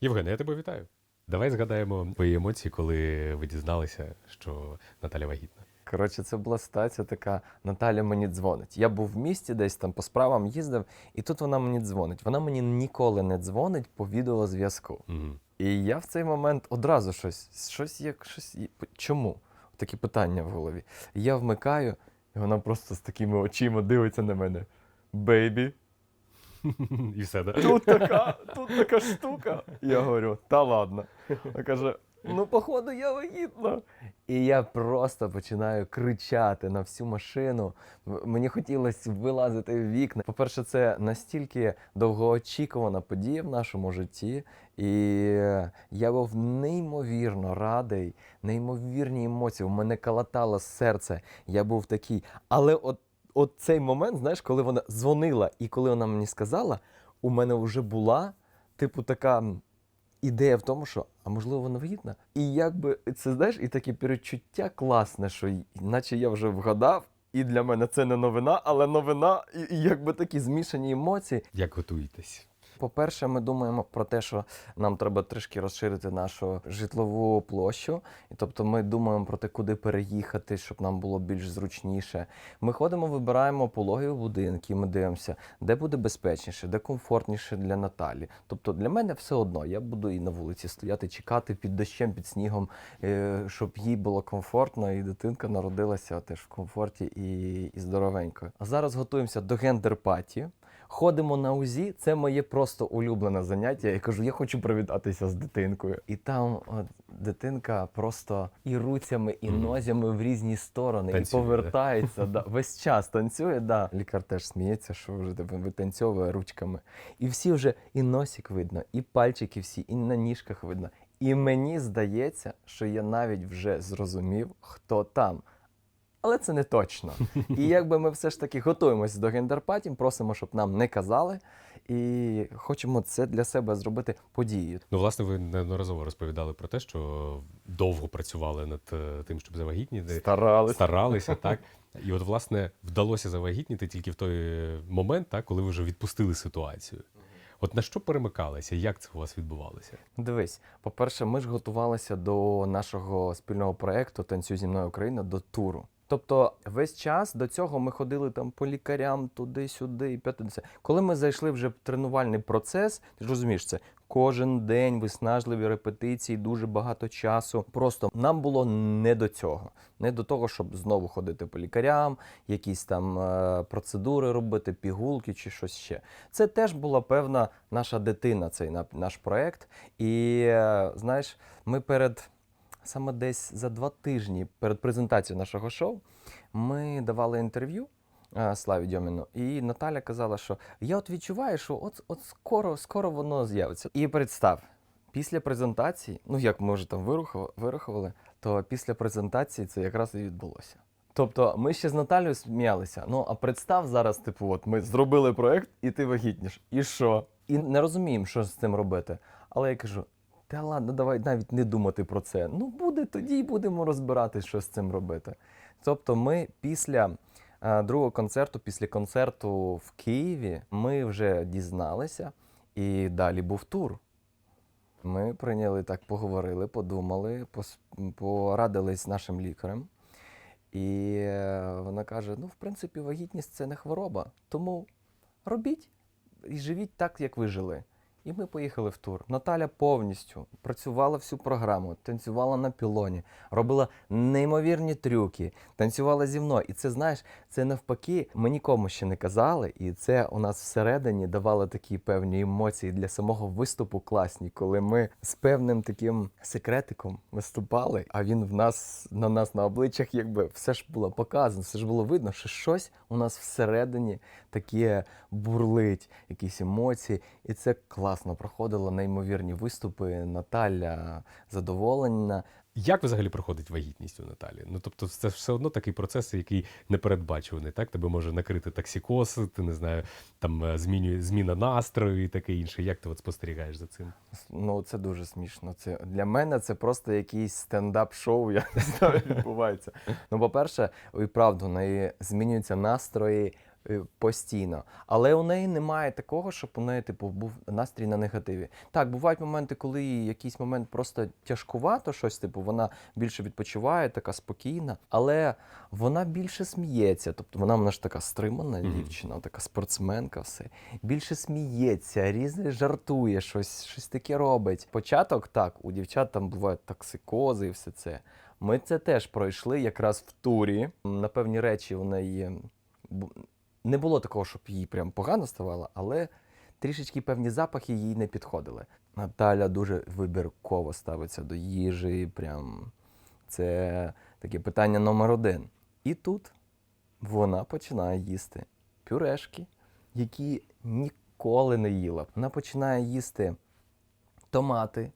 Євгене, я тебе вітаю. Давай згадаємо твої емоції, коли ви дізналися, що Наталя вагітна. Коротше, це була ситуація така: Наталя мені дзвонить. Я був в місті, десь там по справам їздив, і тут вона мені дзвонить. Вона мені ніколи не дзвонить по відеозв'язку. Угу. І я в цей момент одразу щось, щось як щось. Чому? Такі питання в голові. І я вмикаю, і вона просто з такими очима дивиться на мене. Бейбі, І все, да? тут така, тут така штука. Я говорю, та ладно. Вона каже: ну, походу, я вагітна. І я просто починаю кричати на всю машину. Мені хотілося вилазити в вікна. По-перше, це настільки довгоочікувана подія в нашому житті. І я був неймовірно радий, неймовірні емоції. У мене калатало серце. Я був такий. Але от, от цей момент, знаєш, коли вона дзвонила і коли вона мені сказала, у мене вже була, типу, така ідея в тому, що а можливо вона вигідна. І якби це знаєш, і таке перечуття класне, що наче я вже вгадав. І для мене це не новина, але новина, і, і якби такі змішані емоції. Як готуєтесь? По-перше, ми думаємо про те, що нам треба трішки розширити нашу житлову площу. І тобто ми думаємо про те, куди переїхати, щоб нам було більш зручніше. Ми ходимо, вибираємо пологові будинки, ми дивимося, де буде безпечніше, де комфортніше для Наталі. Тобто для мене все одно, я буду і на вулиці стояти, чекати під дощем, під снігом, е, щоб їй було комфортно, і дитинка народилася теж в комфорті і, і здоровенько. А зараз готуємося до гендер-паті. Ходимо на УЗІ, це моє просто улюблене заняття. Я кажу, я хочу привітатися з дитинкою. І там от, дитинка просто і руцями, і нозями в різні сторони, Танцює, і повертається. Да. Весь час танцює. Да. Лікар теж сміється, що вже типу, витанцьовує ручками. І всі вже і носик видно, і пальчики всі, і на ніжках видно. І мені здається, що я навіть вже зрозумів, хто там. Але це не точно. І якби ми все ж таки готуємося до гендерпаті, просимо, щоб нам не казали, і хочемо це для себе зробити подією. Ну, власне, ви неодноразово розповідали про те, що довго працювали над е, тим, щоб завагітніти. Старалися. Старалися, так. І от, власне, вдалося завагітніти тільки в той момент, так, коли ви вже відпустили ситуацію. От на що перемикалися? Як це у вас відбувалося? Дивись, по-перше, ми ж готувалися до нашого спільного проєкту Танцюй зі мною Україна до туру. Тобто весь час до цього ми ходили там по лікарям туди-сюди, і п'яте. Коли ми зайшли вже в тренувальний процес, ти ж розумієш це. Кожен день виснажливі репетиції, дуже багато часу. Просто нам було не до цього, не до того, щоб знову ходити по лікарям, якісь там е, процедури робити, пігулки чи щось ще. Це теж була певна наша дитина, цей на- наш проект. І е, знаєш, ми перед саме десь за два тижні перед презентацією нашого шоу ми давали інтерв'ю. е, Славі Дьоміну, і Наталя казала, що я от відчуваю, що от, от скоро, скоро воно з'явиться. І представ, після презентації, ну як ми вже там вирахували, то після презентації це якраз і відбулося. Тобто ми ще з Наталією сміялися. Ну а представ зараз, типу, от ми зробили проект, і ти вагітніш. І що? І не розуміємо, що з цим робити. Але я кажу: та ладно, давай навіть не думати про це. Ну буде тоді, й будемо розбирати, що з цим робити. Тобто, ми після е, другого концерту, після концерту в Києві, ми вже дізналися, і далі був тур. Ми прийняли так, поговорили, подумали, пос- порадились з нашим лікарем. І е, вона каже: ну, в принципі, вагітність це не хвороба. Тому робіть і живіть так, як ви жили. І ми поїхали в тур. Наталя повністю працювала всю програму, танцювала на пілоні, робила неймовірні трюки, танцювала зі мною. І це знаєш, це навпаки, ми нікому ще не казали, і це у нас всередині давало такі певні емоції для самого виступу класні, коли ми з певним таким секретиком виступали, а він в нас на нас на обличчях, якби все ж було показано, все ж було видно, що щось у нас всередині таке бурлить, якісь емоції, і це класно проходило. Неймовірні виступи. Наталя задоволена. Як взагалі проходить вагітність у Наталі? Ну тобто, це все одно такий процес, який непередбачуваний. Так тебе може накрити токсикоз, ти не знаю, там е, змінює зміна настрою і таке інше. Як ти от спостерігаєш за цим? Ну, це дуже смішно. Це для мене це просто якийсь стендап-шоу, я не знаю, відбувається. Ну, по-перше, і правда, у неї змінюються настрої постійно. Але у неї немає такого, щоб у неї типу був настрій на негативі. Так, бувають моменти, коли їй якийсь момент просто тяжкувато щось, типу, вона більше відпочиває, така спокійна, але вона більше сміється. Тобто вона вона ж така стримана дівчина, така спортсменка, все. Більше сміється, різне жартує, щось, щось таке робить. Початок так, у дівчат там бувають токсикози і все це. Ми це теж пройшли якраз в турі. На певні речі у неї не було такого, щоб їй прям погано ставало, але трішечки певні запахи їй не підходили. Наталя дуже вибірково ставиться до їжі. Прям це таке питання номер один. І тут вона починає їсти пюрешки, які ніколи не їла. Вона починає їсти томати,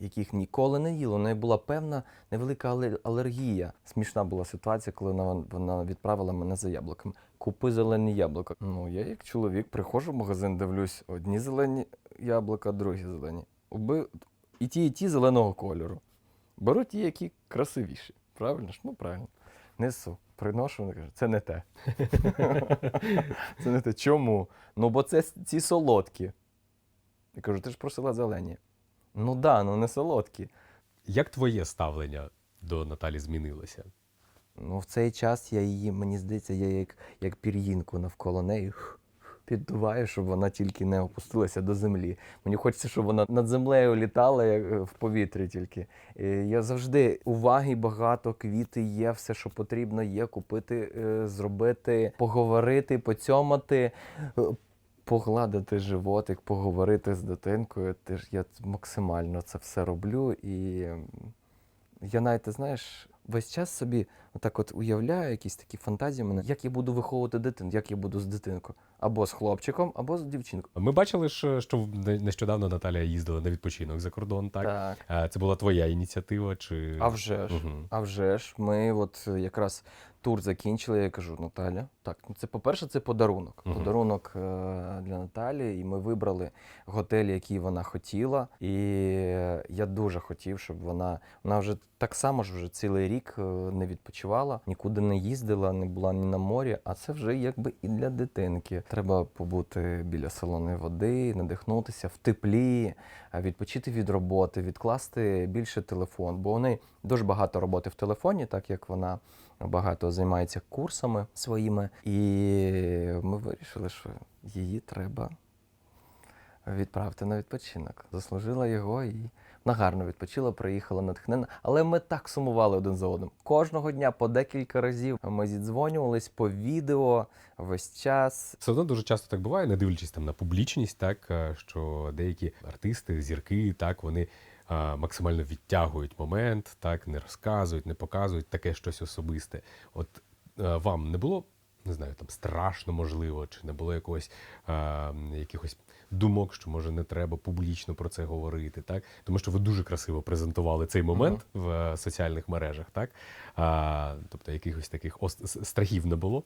яких ніколи не їла. У неї була певна невелика алергія. Смішна була ситуація, коли вона, вона відправила мене за яблуками. Купи зелені яблука. Ну, я як чоловік приходжу в магазин, дивлюсь, одні зелені яблука, другі зелені. Оби... І ті, і ті зеленого кольору. Беру ті, які красивіші. Правильно ж? Ну, правильно. Несу, приношу, вони кажуть, це не те. це не те. Чому? Ну, бо це ці солодкі. Я кажу, ти ж просила зелені. Ну да, ну не солодкі. Як твоє ставлення до Наталі змінилося? Ну, в цей час я її, мені здається, я як, як пір'їнку навколо неї піддуваю, щоб вона тільки не опустилася до землі. Мені хочеться, щоб вона над землею літала як е, в повітрі тільки. Е, Я завжди уваги багато, квіти є, все, що потрібно, є купити, е, зробити, поговорити, поцьомати. е, Погладити животик, поговорити з дитинкою. Теж я максимально це все роблю. І я навіть, ти знаєш, весь час собі отак от уявляю якісь такі фантазії в мене, як я буду виховувати дитину, як я буду з дитинкою. Або з хлопчиком, або з дівчинкою. Ми бачили, що нещодавно Наталія їздила на відпочинок за кордон, так? так. Це була твоя ініціатива? Чи... А вже ж. Угу. А вже ж, ми от е, якраз тур закінчили, я кажу, Наталя, так, ну це, по-перше, це подарунок. Мгм. Подарунок е, для Наталі, і ми вибрали готель, який вона хотіла. І я дуже хотів, щоб вона, вона вже так само ж вже цілий рік е, не відпочивала, нікуди не їздила, не була ні на морі, а це вже якби і для дитинки. Треба побути біля солоної води, надихнутися в теплі, е, відпочити від роботи, відкласти більше телефон, бо у неї дуже багато роботи в телефоні, так як вона багато займається курсами своїми. І ми вирішили, що її треба відправити на відпочинок. Заслужила його і вона гарно відпочила, приїхала натхнена. Але ми так сумували один за одним. Кожного дня по декілька разів ми зідзвонювались по відео весь час. Все одно дуже часто так буває, не дивлячись там на публічність, так е, що деякі артисти, зірки, так вони максимально відтягують момент, так не розказують, не показують таке щось особисте. От е, вам не було, не знаю, там страшно можливо, чи не було якогось а, якихось думок, що може не треба публічно про це говорити, так тому що ви дуже красиво презентували цей момент в е, соціальних мережах, так а, тобто якихось таких страхів не було.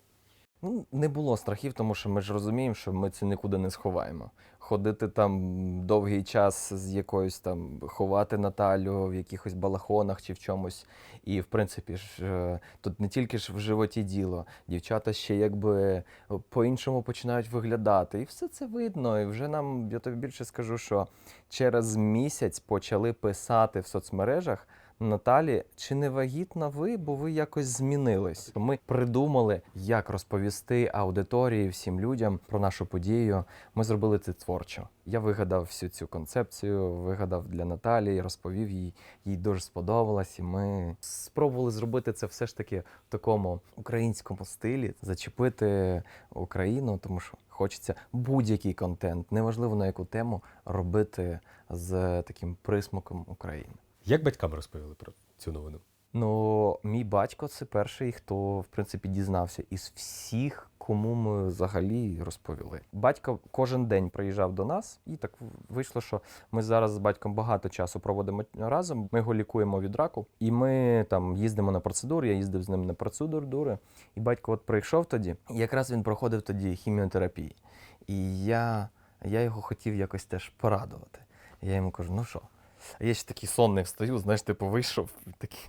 Ну, не було страхів, тому що ми ж розуміємо, що ми це нікуди не сховаємо. Ходити там довгий час з якоюсь там ховати Наталю в якихось балахонах чи в чомусь. І в принципі ж е, тут не тільки ж в животі діло, дівчата ще якби по-іншому починають виглядати. І все це видно. І вже нам, я тобі більше скажу, що через місяць почали писати в соцмережах. Наталі, чи не вагітна ви, бо ви якось змінились? Ми придумали, як розповісти аудиторії всім людям про нашу подію. Ми зробили це творчо. Я вигадав всю цю концепцію, вигадав для Наталі, розповів їй. Їй дуже сподобалось, і ми спробували зробити це все ж таки в такому українському стилі, зачепити Україну, тому що хочеться будь-який контент, неважливо на яку тему, робити з таким присмаком України. Як батькам розповіли про цю новину? Ну, мій батько це перший, хто в принципі дізнався із всіх, кому ми взагалі розповіли. Батько кожен день приїжджав до нас, і так вийшло, що ми зараз з батьком багато часу проводимо разом. Ми його лікуємо від раку, і ми там їздимо на процедури. Я їздив з ним на процедури. І батько от прийшов тоді. І якраз він проходив тоді хіміотерапії. І я, я його хотів якось теж порадувати. Я йому кажу: ну що? А я ще такий сонний встаю, знаєш, типу вийшов такий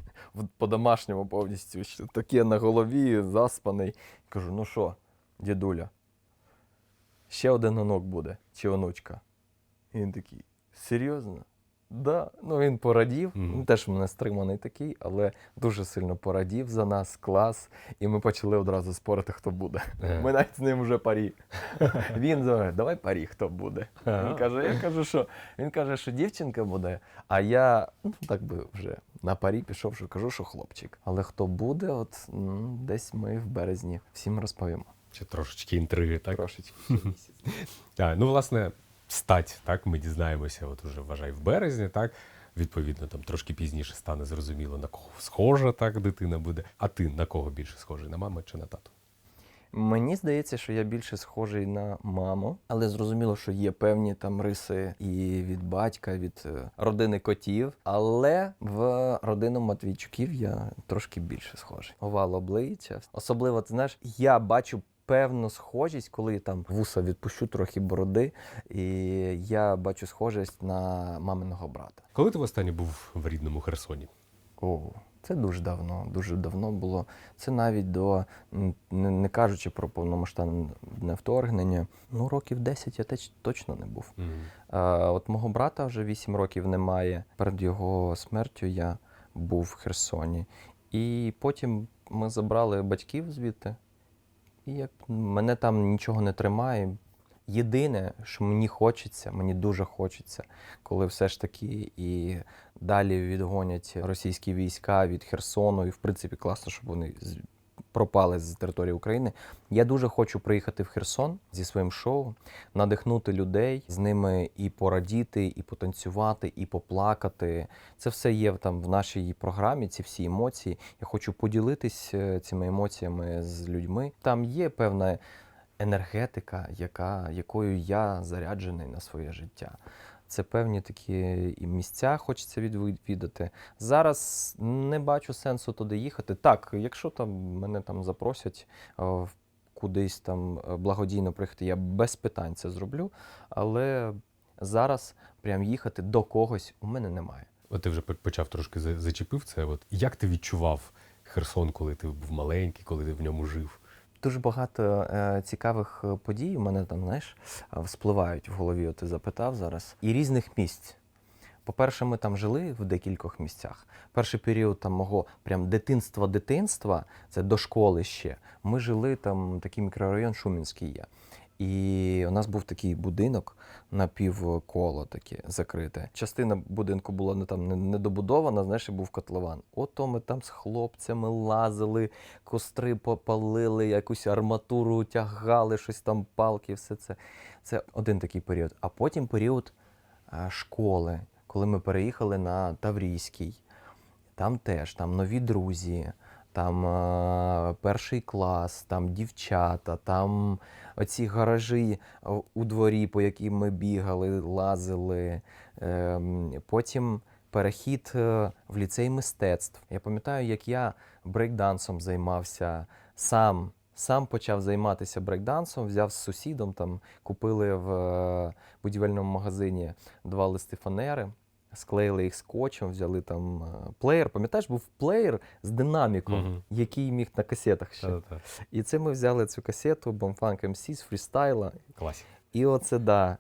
по-домашньому повністю, що таке на голові, заспаний. Кажу, ну що, дідуля, ще один онок буде, чи онучка. І він такий, серйозно? Да. Ну він порадів. Мгм. Він теж в мене стриманий такий, але дуже сильно порадів за нас, клас. І ми почали одразу спорити, хто буде. Е. Ми навіть з ним вже парі. Він говорить, давай парі, хто буде. Він каже, я кажу, що він каже, що дівчинка буде, а я ну, так би вже на парі пішов, що кажу, що хлопчик. Але хто буде, от м, десь ми в березні всім розповімо. Чи трошечки інтриги, так? Трошечки. Так, ну, власне, стать, так, ми дізнаємося, от уже вважай в березні, так. Відповідно, там трошки пізніше стане зрозуміло, на кого схожа так дитина буде. А ти на кого більше схожий? На маму чи на тату? Мені здається, що я більше схожий на маму, але зрозуміло, що є певні там риси і від батька, від е, родини котів. Але в родину Матвійчуків я трошки більше схожий. Овал обличчя. Особливо, ти знаєш, я бачу. Певну схожість, коли там вуса відпущу трохи бороди, і я бачу схожість на маминого брата. Коли ти востаннє був в рідному Херсоні? О, це дуже давно, дуже давно було. Це навіть до не, не кажучи про повномасштабне вторгнення. Ну, років 10 я теч, точно не був. А, от мого брата вже 8 років немає. Перед його смертю я був в Херсоні. І потім ми забрали батьків звідти. І як мене там нічого не тримає. Єдине, що мені хочеться, мені дуже хочеться, коли все ж таки і далі відгонять російські війська від Херсону, і в принципі класно, щоб вони пропали з території України. Я дуже хочу приїхати в Херсон зі своїм шоу, надихнути людей, з ними і порадіти, і потанцювати, і поплакати. Це все є там в нашій програмі, ці всі емоції. Я хочу поділитись е, цими емоціями з людьми. Там є певна енергетика, яка, якою я заряджений на своє життя. Це певні такі місця хочеться відвідати. Зараз не бачу сенсу туди їхати. Так, якщо там мене там запросять е, кудись там е, благодійно приїхати, я без питань це зроблю. Але зараз прям їхати до когось у мене немає. От ти вже почав трошки зачепив це. От як ти відчував Херсон, коли ти був маленький, коли ти в ньому жив? Дуже багато е, цікавих е, подій у мене там, знаєш, е, вспливають в голові, от ти запитав зараз. І різних місць. По-перше, ми там жили в декількох місцях. Перший період там мого прям дитинства-дитинства, це до школи ще. Ми жили там, такий мікрорайон Шумінський є. І у нас був такий будинок напівколо таке закрите. Частина будинку була не там не- недобудована, знаєш, був котлован. Ото ми там з хлопцями лазили, костри попалили, якусь арматуру тягали, щось там, палки, все це. Це один такий період. А потім період школи, коли ми переїхали на Таврійський. Там теж там нові друзі, там перший клас, там дівчата, там оці гаражі у дворі, по яким ми бігали, лазили. Ем, потім перехід е, в ліцей мистецтв. Я пам'ятаю, як я брейкдансом займався сам. Сам почав займатися брейкдансом, взяв з сусідом, там купили в е, будівельному магазині два листи фанери, склеїли їх скотчем, взяли там е, плеєр. Пам'ятаєш, був плеєр з динаміком, Мгм. який міг на касетах ще. Та-та-та. І це ми взяли цю касету Bombfunk MC з фрістайла. Класік. І оце да.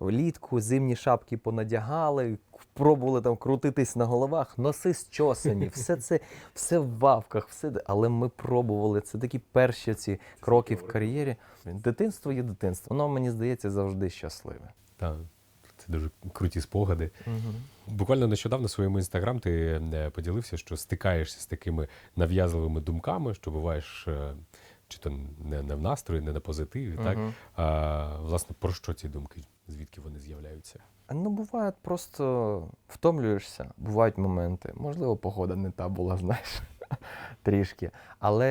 Влітку зимні шапки понадягали, пробували там крутитись на головах, носи зчосані, все це все в вавках, все. Але ми пробували. Це такі перші ці кроки в кар'єрі. Дитинство є дитинство. Воно мені здається завжди щасливе. Так. Це дуже круті спогади. Буквально нещодавно в своєму інстаграм ти е, поділився, що стикаєшся з такими нав'язливими думками, що буваєш е, чи то не, не в настрої, не на позитиві. Так? А, власне, про що ці думки? Звідки вони з'являються? Ну, буває, просто втомлюєшся, бувають моменти. Можливо, погода не та була, знаєш, трішки. Але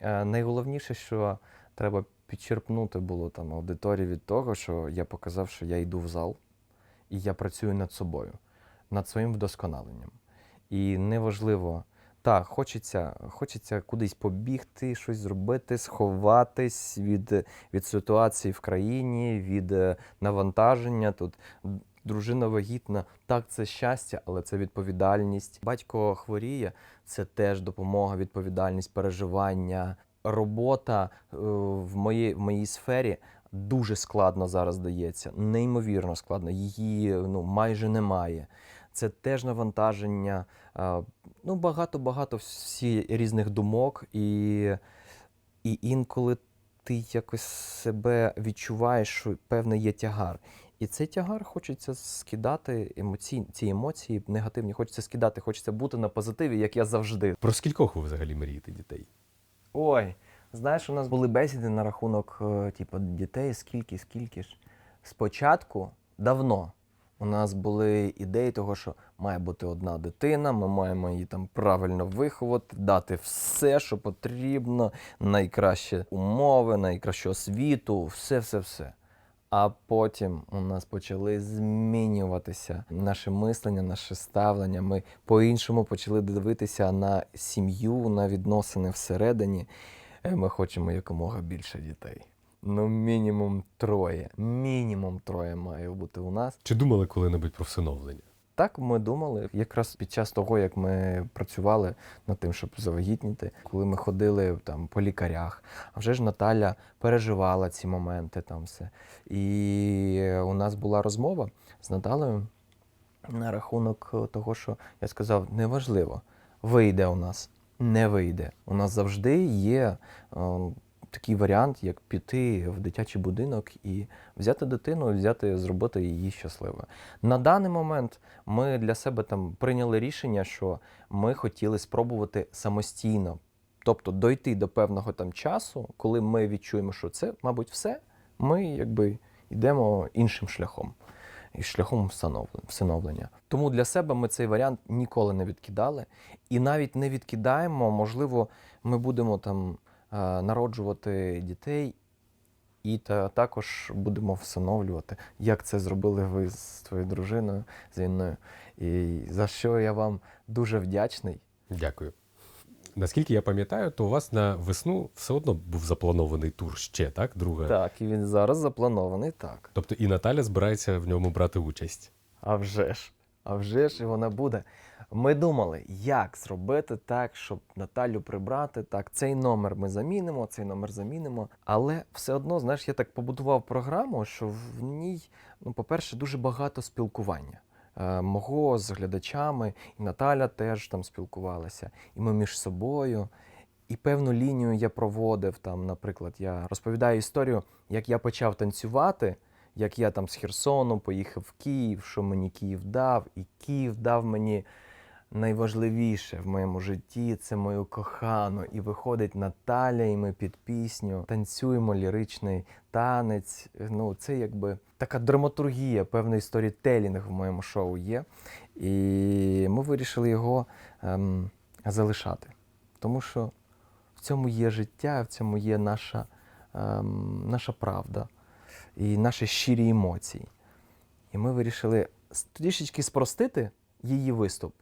е, найголовніше, що треба підчерпнути було там аудиторії від того, що я показав, що я йду в зал і я працюю над собою, над своїм вдосконаленням. І неважливо, так, хочеться, хочеться кудись побігти, щось зробити, сховатись від, від ситуації в країні, від е, навантаження. Тут дружина вагітна, так, це щастя, але це відповідальність. Батько хворіє, це теж допомога, відповідальність, переживання. робота е, в моїй, в моїй сфері дуже складно зараз дається, неймовірно складно. Її ну, майже немає. Це теж навантаження, е, ну, багато-багато всі різних думок, і, і інколи ти якось себе відчуваєш, що певний є тягар. І цей тягар хочеться скидати емоцій, ці емоції негативні, хочеться скидати, хочеться бути на позитиві, як я завжди. Про скількох ви взагалі мрієте дітей? Ой, знаєш, у нас були бесіди на рахунок, е, типу, дітей, скільки, скільки ж. Спочатку, давно, у нас були ідеї того, що має бути одна дитина, ми маємо її там правильно виховати, дати все, що потрібно, найкращі умови, найкращу освіту, все, все, все. А потім у нас почали змінюватися наше мислення, наше ставлення. Ми по-іншому почали дивитися на сім'ю, на відносини всередині. Е, Ми хочемо якомога більше дітей. Ну, мінімум троє. Мінімум троє має бути у нас. Чи думали коли-небудь про всиновлення? Так ми думали, якраз під час того, як ми працювали над тим, щоб завагітніти, коли ми ходили там по лікарях, а вже ж Наталя переживала ці моменти там все. І у нас була розмова з Наталею на рахунок того, що я сказав, неважливо, вийде у нас, не вийде. У нас завжди є е, такий варіант, як піти в дитячий будинок і взяти дитину, взяти, зробити її щасливою. На даний момент ми для себе там прийняли рішення, що ми хотіли спробувати самостійно, тобто дойти до певного там часу, коли ми відчуємо, що це, мабуть, все, ми якби йдемо іншим шляхом. І шляхом всиновлення. Тому для себе ми цей варіант ніколи не відкидали. І навіть не відкидаємо, можливо, ми будемо там е, народжувати дітей і та, також будемо всиновлювати, як це зробили ви з твоєю дружиною, з Інною. І за що я вам дуже вдячний. Дякую. Наскільки я пам'ятаю, то у вас на весну все одно був запланований тур ще, так? Друга. Так, і він зараз запланований так. Тобто і Наталя збирається в ньому брати участь. А вже ж, а вже ж і вона буде. Ми думали, як зробити так, щоб Наталю прибрати. Так, цей номер ми замінимо, цей номер замінимо. Але все одно, знаєш, я так побудував програму, що в ній, ну, по-перше, дуже багато спілкування. Е, Мого з глядачами, і Наталя теж там спілкувалася, і ми між собою. І певну лінію я проводив там, наприклад, я розповідаю історію, як я почав танцювати, як я там з Херсону поїхав в Київ, що мені Київ дав, і Київ дав мені найважливіше в моєму житті це мою кохану. І виходить Наталя, і ми під пісню танцюємо ліричний танець. Ну, це якби така драматургія, певний сторітелінг в моєму шоу є. І ми вирішили його ем, залишати. Тому що в цьому є життя, в цьому є наша, ем, наша правда і наші щирі емоції. І ми вирішили трішечки спростити її виступ.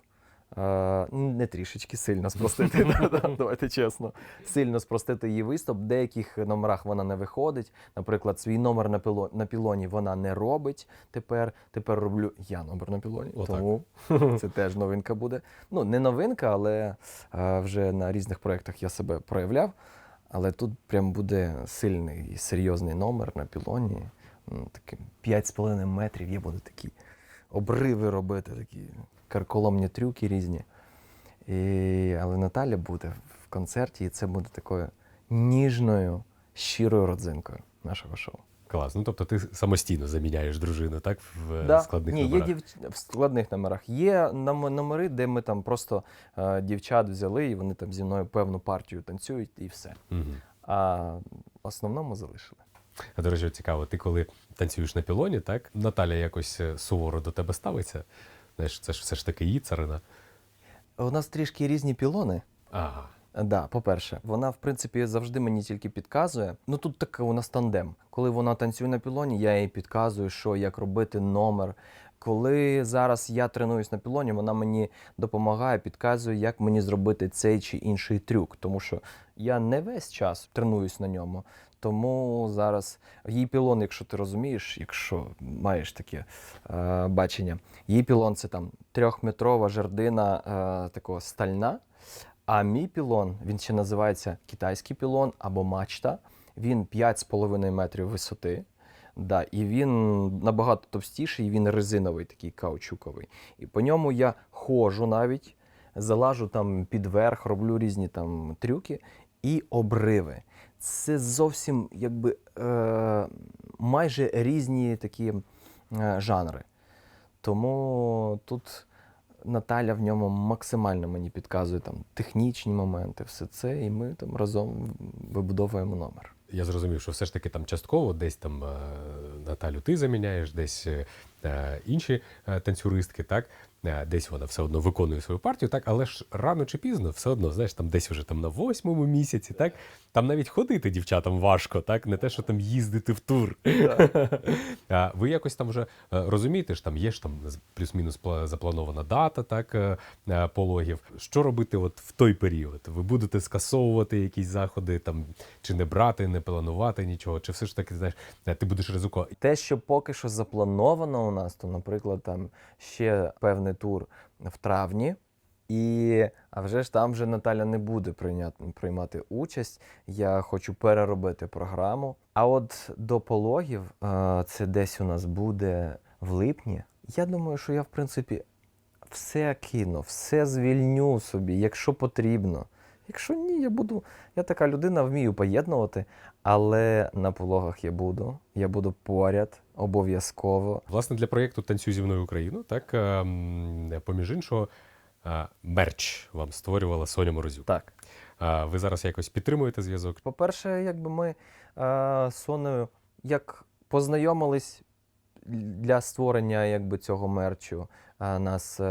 Е, не трішечки сильно спростити, да, да, давайте чесно. Сильно спростити її виступ. В деяких номерах вона не виходить. Наприклад, свій номер на, піло, на пілоні вона не робить тепер. Тепер роблю я номер на пілоні. Тому це теж новинка буде. Ну, не новинка, але е, вже на різних проєктах я себе проявляв. Але тут прям буде сильний і серйозний номер на пілоні. Ну, таким 5,5 метрів. Я буду такі обриви робити, такі карколомні трюки різні. І, але Наталя буде в концерті, і це буде такою ніжною, щирою родзинкою нашого шоу. Клас. Ну тобто ти самостійно заміняєш дружину, так? В е, складних Ні, номерах. є дів... в складних номерах. Є номери, де ми там просто е, дівчат взяли, і вони там зі мною певну партію танцюють, і все. Мгм. А основному залишили. А до речі, цікаво, ти коли танцюєш на пілоні, так? Наталя якось е, суворо до тебе ставиться. Знаєш, це ж все ж таки її царина. У нас трішки різні пілони. Ага. Да, по-перше, вона в принципі завжди мені тільки підказує. Ну тут таке у нас тандем. Коли вона танцює на пілоні, я їй підказую, що як робити номер. Коли зараз я тренуюсь на пілоні, вона мені допомагає, підказує, як мені зробити цей чи інший трюк. Тому що я не весь час тренуюсь на ньому. Тому зараз її пілон, якщо ти розумієш, якщо маєш таке е, бачення, її пілон це там трьохметрова жердина е, такого стальна. А мій пілон, він ще називається китайський пілон або мачта. Він 5,5 метрів висоти. Да, і він набагато товстіший, і він резиновий, такий каучуковий. І по ньому я ходжу навіть, залажу там під верх, роблю різні там трюки і обриви. Це зовсім якби е, майже різні такі е, жанри. Тому тут Наталя в ньому максимально мені підказує там технічні моменти, все це, і ми там разом вибудовуємо номер. Я зрозумів, що все ж таки там частково десь там е, Наталю ти заміняєш, десь е, інші е, танцюристки, так? Е, Десь вона все одно виконує свою партію, так, але ж рано чи пізно, все одно, знаєш, там десь вже там на восьмому місяці, так, там навіть ходити дівчатам важко, так, не те, що там їздити в тур. А ви якось там вже е, розумієте, ж там є ж там плюс-мінус пла- запланована дата, так, е, е, пологів. Що робити от в той період? Ви будете скасовувати якісь заходи, там, чи не брати, не планувати нічого, чи все ж таки, знаєш, е, ти будеш ризикувати. Те, що поки що заплановано у нас, то, наприклад, там ще певний тур в травні. І а вже ж там вже Наталя не буде прийняти, приймати участь. Я хочу переробити програму. А от до пологів е, це десь у нас буде в липні. Я думаю, що я, в принципі, все кину, все звільню собі, якщо потрібно. Якщо ні, я буду. Я така людина, вмію поєднувати, але на пологах я буду. Я буду поряд, обов'язково. Власне, для проєкту Танцюй зі мною Україну, так, е, поміж іншого, е, мерч вам створювала Соня Морозюк. Так. Ви зараз якось підтримуєте зв'язок? По-перше, якби ми е, з Сонею як познайомились для створення якби, цього мерчу, е, нас е,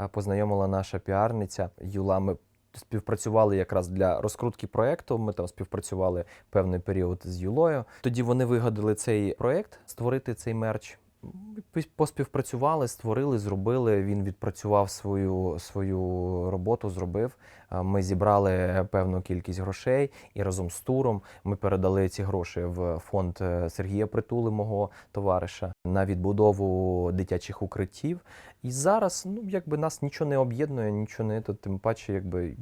е, познайомила наша піарниця Юла. Ми співпрацювали якраз для розкрутки проекту. Ми там співпрацювали певний період з Юлою. Тоді вони вигадали цей проект створити цей мерч. Поспівпрацювали, створили, зробили. Він відпрацював свою, свою роботу, зробив. Ми зібрали певну кількість грошей і разом з туром ми передали ці гроші в фонд е, Сергія Притули, мого товариша, на відбудову дитячих укриттів. І зараз, ну якби нас нічого не об'єднує, нічого не то, тим паче, якби.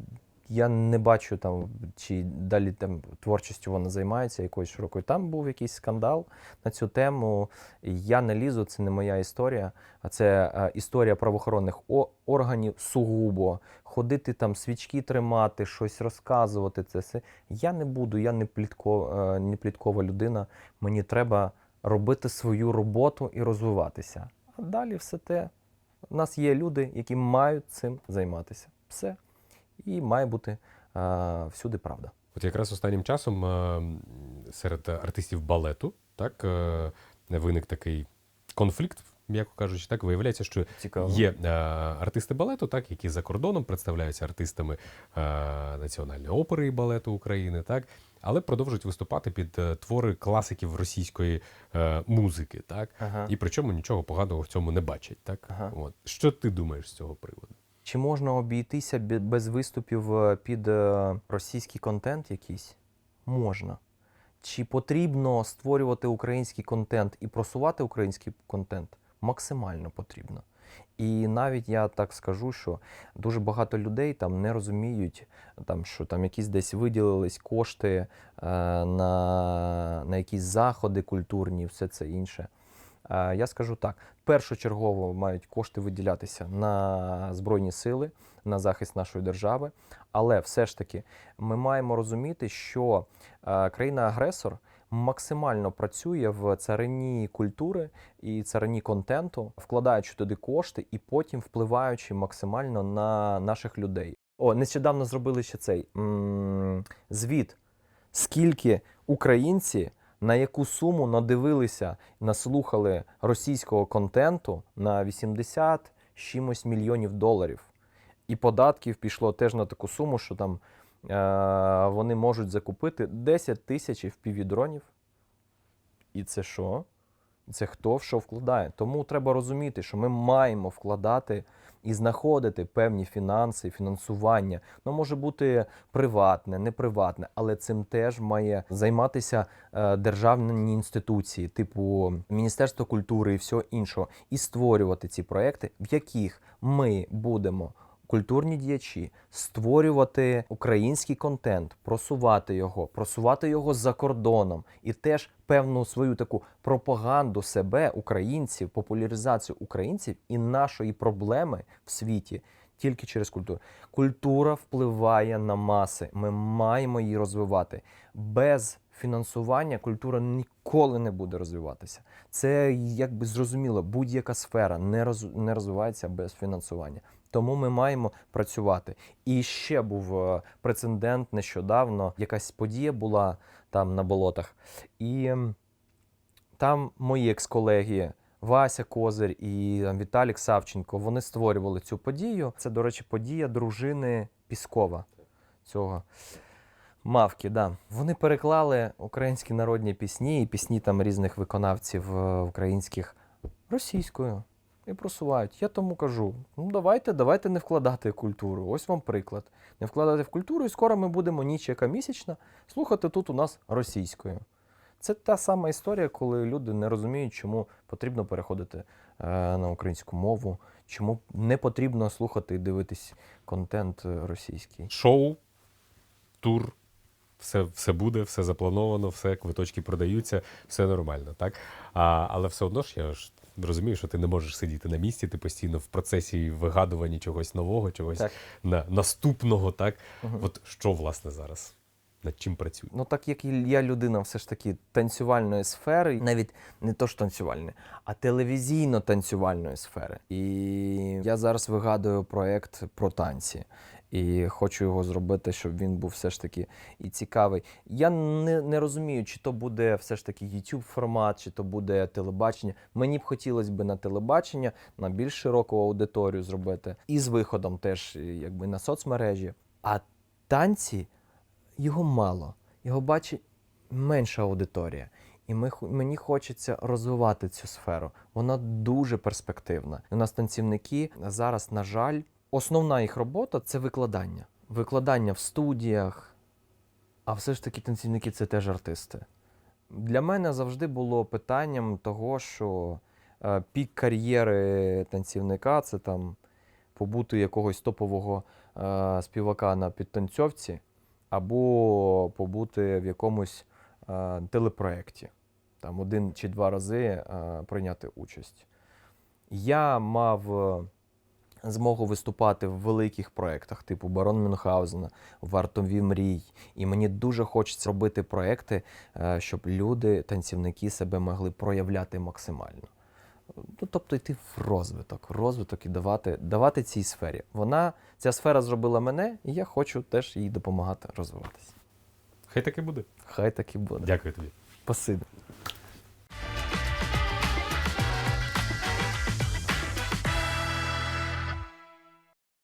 Я не бачу там, чи далі там творчістю вона займається якоюсь широкою. Там був якийсь скандал на цю тему. Я не лізу, це не моя історія, а це е, історія правоохоронних органів сугубо. Ходити там, свічки тримати, щось розказувати. Це все. Я не буду, я не, плітко, е, не пліткова людина. Мені треба робити свою роботу і розвиватися. А далі все те. У нас є люди, які мають цим займатися. Все. І має бути е, всюди правда. От якраз останнім часом е, серед артистів балету так, е, виник такий конфлікт, м'яко кажучи, так виявляється, що Цікаво. є е, артисти балету, так, які за кордоном представляються артистами е, Національної опери і балету України, так, але продовжують виступати під е, твори класиків російської е, музики. Так, Ага. і причому нічого поганого в цьому не бачать. Так? Ага. От. Що ти думаєш з цього приводу? Чи можна обійтися без виступів е, під е, російський контент якийсь? Можна. Чи потрібно створювати український контент і просувати український контент? Максимально потрібно. І навіть я так скажу, що дуже багато людей там не розуміють, там, що там якісь десь виділились кошти е, на, на якісь заходи культурні, все це інше. Е, Я скажу так: першочергово мають кошти виділятися на Збройні сили, на захист нашої держави. Але все ж таки ми маємо розуміти, що е, країна-агресор максимально працює в царині культури і царині контенту, вкладаючи туди кошти і потім впливаючи максимально на наших людей. О, нещодавно зробили ще цей м- звіт, скільки українці на яку суму надивилися, наслухали російського контенту на 80 чимось мільйонів доларів. І податків пішло теж на таку суму, що там е- вони можуть закупити 10 тисяч впівдронів. І це що? Це хто в що вкладає. Тому треба розуміти, що ми маємо вкладати і знаходити певні фінанси, фінансування. Ну може бути приватне, неприватне, але цим теж має займатися е, державні інституції, типу Міністерство культури і всього іншого, і створювати ці проекти, в яких ми будемо культурні діячі, створювати український контент, просувати його, просувати його за кордоном і теж певну свою таку пропаганду себе, українців, популяризацію українців і нашої проблеми в світі тільки через культуру. Культура впливає на маси. Ми маємо її розвивати. Без фінансування культура ніколи не буде розвиватися. Це якби зрозуміло, будь-яка сфера не роз, не розвивається без фінансування. Тому ми маємо працювати. І ще був е, прецедент нещодавно. Якась подія була там на болотах, і там мої екс-колеги Вася Козир і Віталік Савченко вони створювали цю подію. Це, до речі, подія дружини Піскова. Цього. Мавки, да. Вони переклали українські народні пісні і пісні там різних виконавців е, українських російською і просувають. Я тому кажу: ну давайте, давайте не вкладати культуру. Ось вам приклад. Не вкладати в культуру, і скоро ми будемо ніч яка місячна слухати тут у нас російською. Це та сама історія, коли люди не розуміють, чому потрібно переходити е, на українську мову, чому не потрібно слухати і дивитись контент е, російський. Шоу, тур, все, все буде, все заплановано, все квиточки продаються, все нормально, так? А, але все одно ж я ж розумію, що ти не можеш сидіти на місці, ти постійно в процесі вигадування чогось нового, чогось Так. на, наступного, так? Мгм. От що власне зараз? Над чим працює? Ну, так як і я людина все ж таки танцювальної сфери, навіть не то ж танцювальної, а телевізійно-танцювальної сфери. І я зараз вигадую проєкт про танці. І хочу його зробити, щоб він був все ж таки і цікавий. Я не, не розумію, чи то буде все ж таки YouTube формат, чи то буде телебачення. Мені б хотілося б на телебачення, на більш широку аудиторію зробити. І з виходом теж якби на соцмережі. А танці його мало. Його бачить менша аудиторія. І ми, мені хочеться розвивати цю сферу. Вона дуже перспективна. У нас танцівники зараз, на жаль, основна їх робота це викладання. Викладання в студіях. А все ж таки танцівники це теж артисти. Для мене завжди було питанням того, що е, пік кар'єри танцівника це там побути якогось топового е, співака на підтанцьовці, або побути в якомусь е, телепроєкті, там один чи два рази прийняти участь. Я мав змогу виступати в великих проєктах, типу Барон Мюнхгаузена, Вартові мрій. І мені дуже хочеться робити проєкти, е, щоб люди, танцівники себе могли проявляти максимально. Ну, тобто йти в розвиток, розвиток і давати, давати цій сфері. Вона, ця сфера зробила мене, і я хочу теж їй допомагати розвиватися. Хай таки буде. Хай так і буде. Дякую тобі. Спасибі.